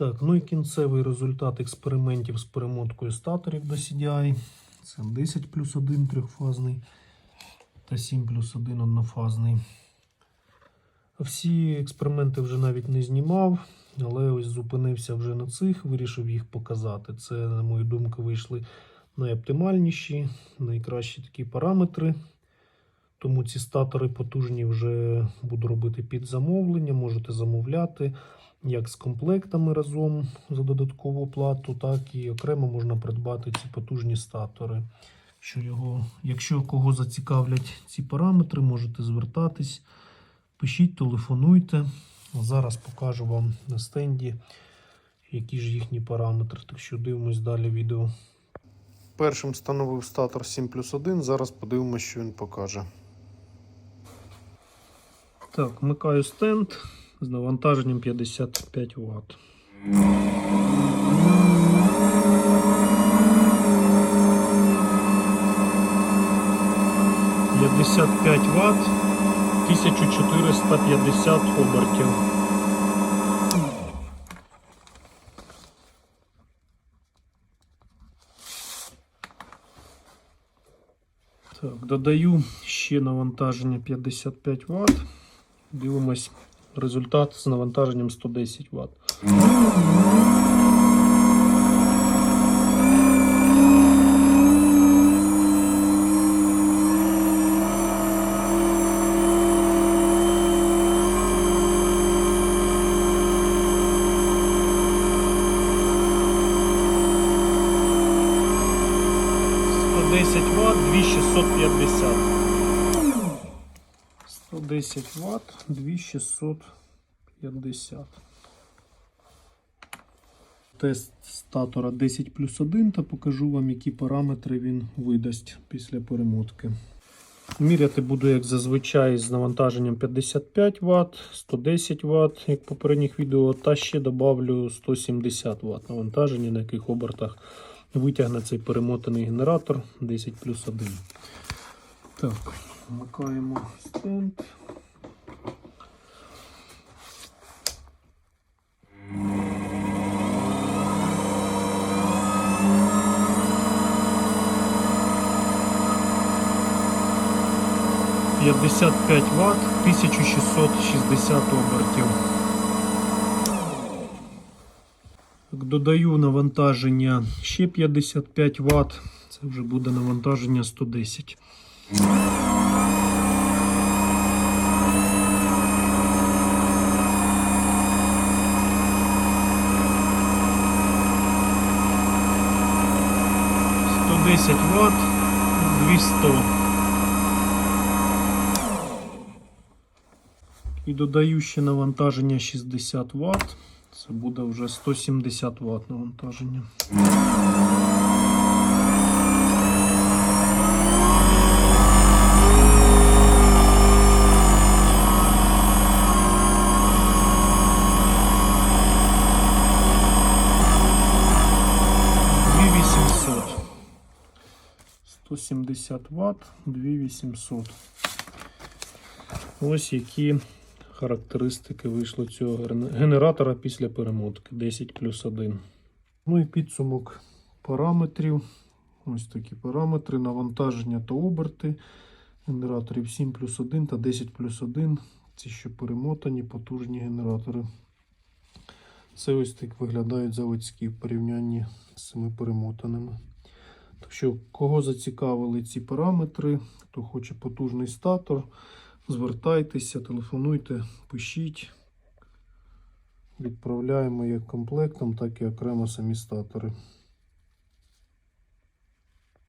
Так, ну і кінцевий результат експериментів з перемоткою статорів до CDI. Це 10 плюс 1 трьохфазний та 7 плюс 1 однофазний. Всі експерименти вже навіть не знімав, але ось зупинився вже на цих, вирішив їх показати. Це, на мою думку, вийшли найоптимальніші, найкращі такі параметри. Тому ці статори потужні вже буду робити під замовлення. Можете замовляти як з комплектами разом за додаткову плату, так і окремо можна придбати ці потужні статори. Якщо, його, якщо кого зацікавлять ці параметри, можете звертатись, пишіть, телефонуйте. Зараз покажу вам на стенді, які ж їхні параметри. Так що дивимось далі відео. Першим встановив статор 7 плюс 1. Зараз подивимося, що він покаже. Так, вмикаю стенд з навантаженням 55 Вт. П'ятдесят п'ять Вт, 1450 обертів. Так, додаю ще навантаження 55 Вт. Дивимось результат з навантаженням 110 Вт. Десять Вт, 2650. 110 Вт, 2650. Тест статора 10 плюс 1 та покажу вам, які параметри він видасть після перемотки. Міряти буду, як зазвичай, з навантаженням 55 Вт, 110 Вт, як попередніх відео, та ще добавлю 170 Вт навантаження, на яких обертах витягне цей перемотаний генератор 10 плюс 1. Так, вмикаємо стенд. П'ятдесят п'ять Вт, 1660 обертів. Так, Додаю навантаження ще 55 Вт. Це вже буде навантаження 110. Сто десять Вт, 200. І додаю ще навантаження 60 Вт. Це буде вже 170 Вт навантаження. 170 Вт, 2800. Ось які характеристики вийшло цього генератора після перемотки 10 плюс 1. Ну і підсумок параметрів. Ось такі параметри, навантаження та оберти генераторів 7 плюс 1 та 10 плюс 1. Ці що перемотані, потужні генератори. Це ось так виглядають заводські в порівнянні з цими перемотаними. Так що, кого зацікавили ці параметри, хто хоче потужний статор, звертайтеся, телефонуйте, пишіть. Відправляємо як комплектом, так і окремо самі статори.